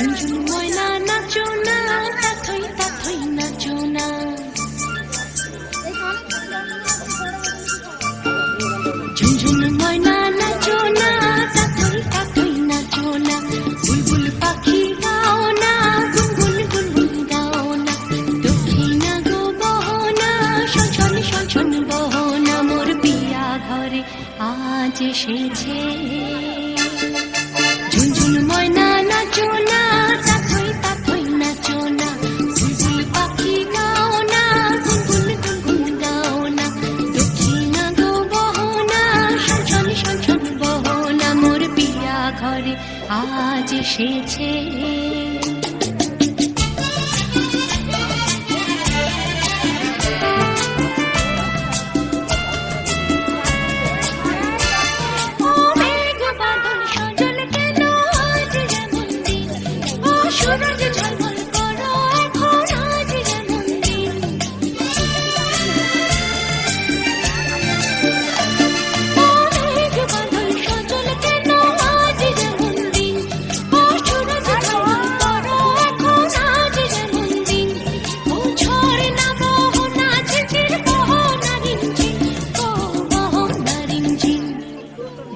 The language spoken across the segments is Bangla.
ঝুনঝুন ময়না নাচো না, তাথই তাথই নাচো না। ঝুনঝুন ময়না নাচো না, তাথই তাথই নাচো না। বুলবুল পাখি গাও না গুনগুন গুনগুন গাও না। দক্ষিণা গো বহনা সজন সজন বহনা, মোর পিয়া আজ এসেছে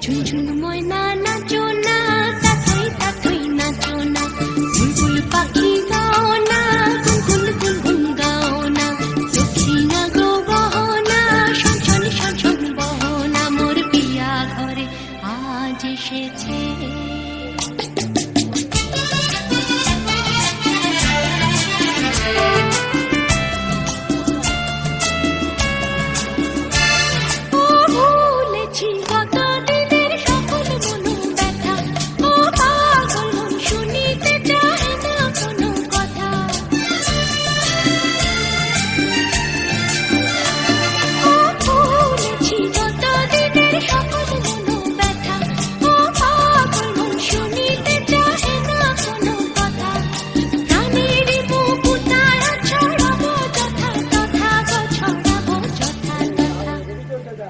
Чуть-чуть.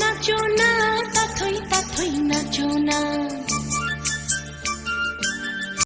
নাচো না তাথই তাথই নাচো না।